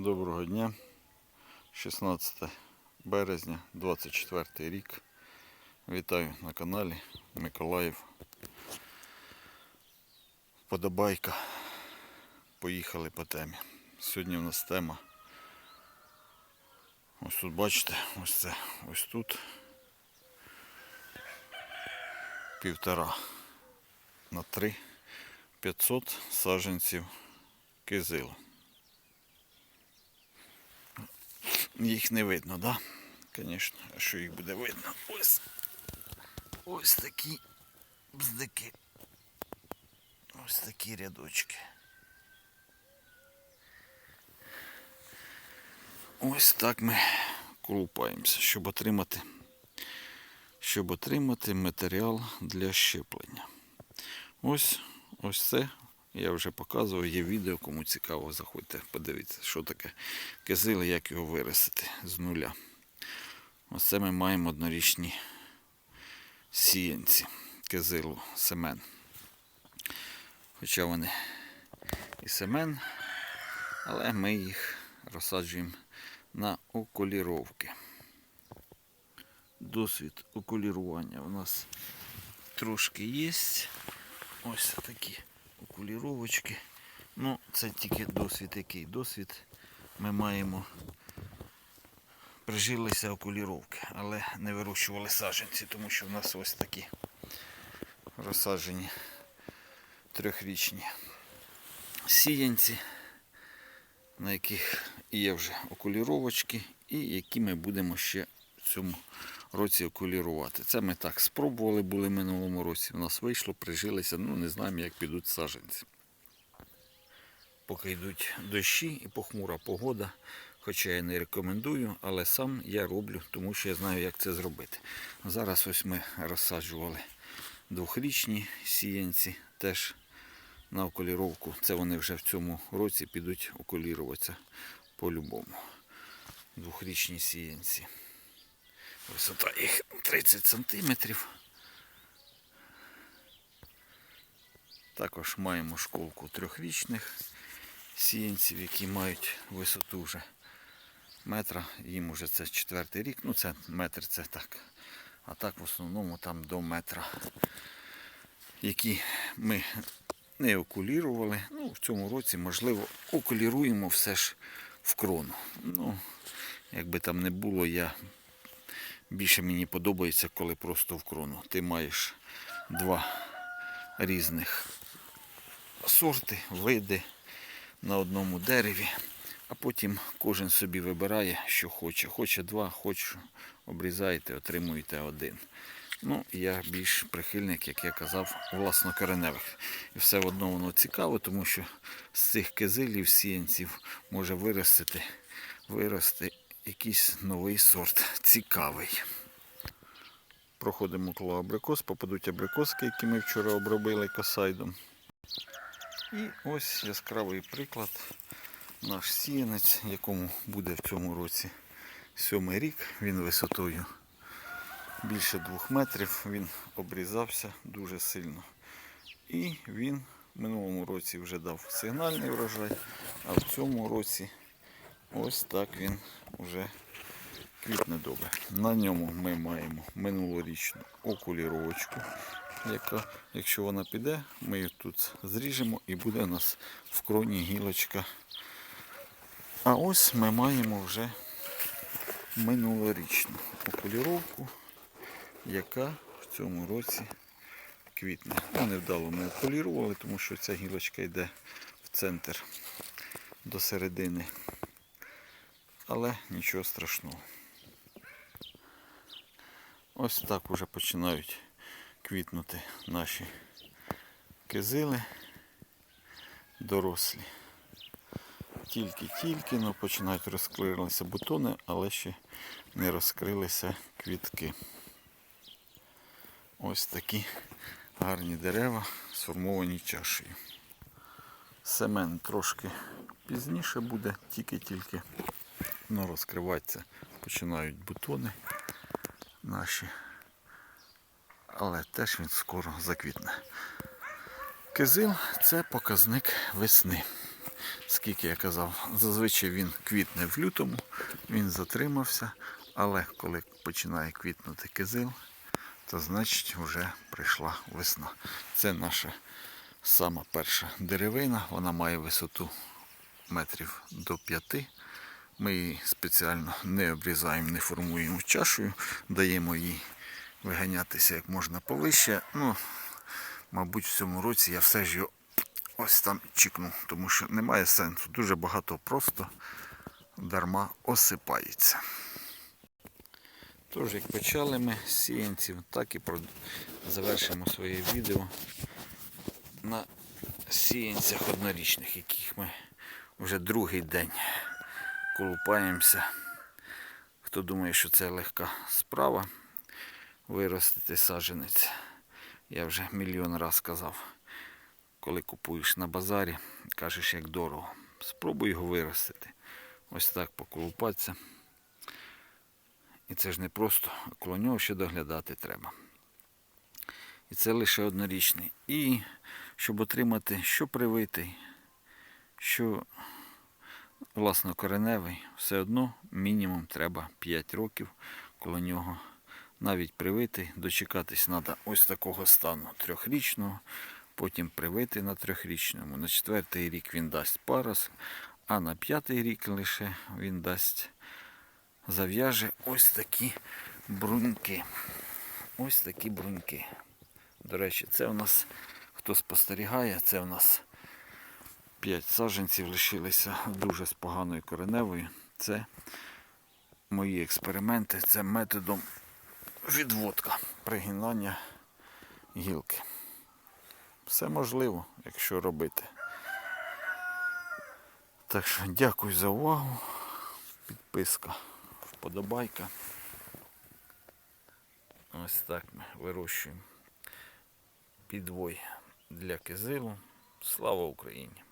Доброго дня. 16 березня, 24 рік. Вітаю на каналі Миколаїв. Подобайка. Поїхали по темі. Сьогодні у нас тема. Ось тут бачите, ось це, ось тут. Півтора на три 500 саджанців кизилу. Їх не видно, да? Звісно, що їх буде видно? Ось. Ось такі бздики. Ось такі рядочки. Ось так ми колупаємося, щоб отримати, щоб отримати матеріал для щеплення. Ось, ось це я вже показував, є відео, кому цікаво, заходьте, подивіться, що таке кизил як його виростити з нуля. Оце ми маємо однорічні сіянці кизилу семен. Хоча вони і семен, але ми їх розсаджуємо на окуліровки. Досвід окулірування у нас трошки є. Ось такі окуліровочки. Ну, це тільки досвід який. Досвід ми маємо прижилися окуліровки, але не вирощували саджанці, тому що в нас ось такі розсаджені трьохрічні сіянці, на яких є вже окуліровочки, і які ми будемо ще в цьому році окулірувати. Це ми так спробували були минулому році. У нас вийшло, прижилися, ну не знаємо, як підуть саджанці. Поки йдуть дощі і похмура погода, хоча я не рекомендую, але сам я роблю, тому що я знаю, як це зробити. Зараз ось ми розсаджували двохрічні сіянці теж на окуліровку. Це вони вже в цьому році підуть окуліруватися по-любому. Двохрічні сіянці. Висота їх 30 сантиметрів. Також маємо школку трьохрічних сіянців, які мають висоту вже метра. Їм вже це четвертий рік. Ну це метр це так. А так в основному там до метра. Які ми не окулірували. Ну, в цьому році, можливо, окуліруємо все ж в крону. Ну, якби там не було, я більше мені подобається, коли просто в крону. Ти маєш два різних сорти, види на одному дереві, а потім кожен собі вибирає, що хоче. Хоче два, хоче обрізаєте, отримуєте один. Ну, я більш прихильник, як я казав, власнокореневих. І все одно воно цікаво, тому що з цих кизилів, сіянців може виростити, вирости якийсь новий сорт. Цікавий. Проходимо коло абрикос, попадуть абрикоски, які ми вчора обробили косайдом. І ось яскравий приклад. Наш сіянець, якому буде в цьому році сьомий рік, він висотою більше двох метрів, він обрізався дуже сильно. І він в минулому році вже дав сигнальний врожай, а в цьому році ось так він вже квітне добре. На ньому ми маємо минулорічну окуліровочку, яка, якщо вона піде, ми її тут зріжемо і буде у нас в кроні гілочка. А ось ми маємо вже минулорічну окуліровку, яка в цьому році квітне. Ну, невдало ми окулірували, тому що ця гілочка йде в центр до середини. Але нічого страшного. Ось так уже починають квітнути наші кизили дорослі. Тільки-тільки ну, починають розкрилися бутони, але ще не розкрилися квітки. Ось такі гарні дерева, сформовані чашею. Семен трошки пізніше буде, тільки-тільки ну, розкриватися починають бутони наші. Але теж він скоро заквітне. Кизил це показник весни. скільки я казав, зазвичай він квітне в лютому, він затримався, але коли починає квітнути кизил, то значить вже прийшла весна. Це наша сама перша деревина, вона має висоту метрів до п'яти. Ми її спеціально не обрізаємо, не формуємо чашею, даємо їй виганятися як можна повище. Ну, мабуть, в цьому році я все ж його ось там чікну, тому що немає сенсу. Дуже багато просто дарма осипається. Тож, як почали ми сіянців, так і завершимо своє відео на сіянцях однорічних, яких ми вже другий день колупаємося. Хто думає, що це легка справа виростити саджанець. Я вже мільйон раз казав, коли купуєш на базарі, кажеш, як дорого. Спробуй його виростити. Ось так поколупатися. І це ж не просто, а коло нього ще доглядати треба. І це лише однорічний. І щоб отримати що привитий, що власнокореневий, все одно мінімум треба 5 років коло нього. Навіть привитий, дочекатись треба ось такого стану трьохрічного, потім привити на трьохрічному. На четвертий рік він дасть парос, а на п'ятий рік лише він дасть зав'яже ось такі бруньки. Ось такі бруньки. До речі, це у нас, хто спостерігає, це у нас 5 саджанців лишилися дуже з поганою кореневою. Це мої експерименти, це методом відводка, пригинання гілки. Все можливо, якщо робити. Так що дякую за увагу. Підписка, вподобайка. Ось так ми вирощуємо підвой для кизилу. Слава Україні!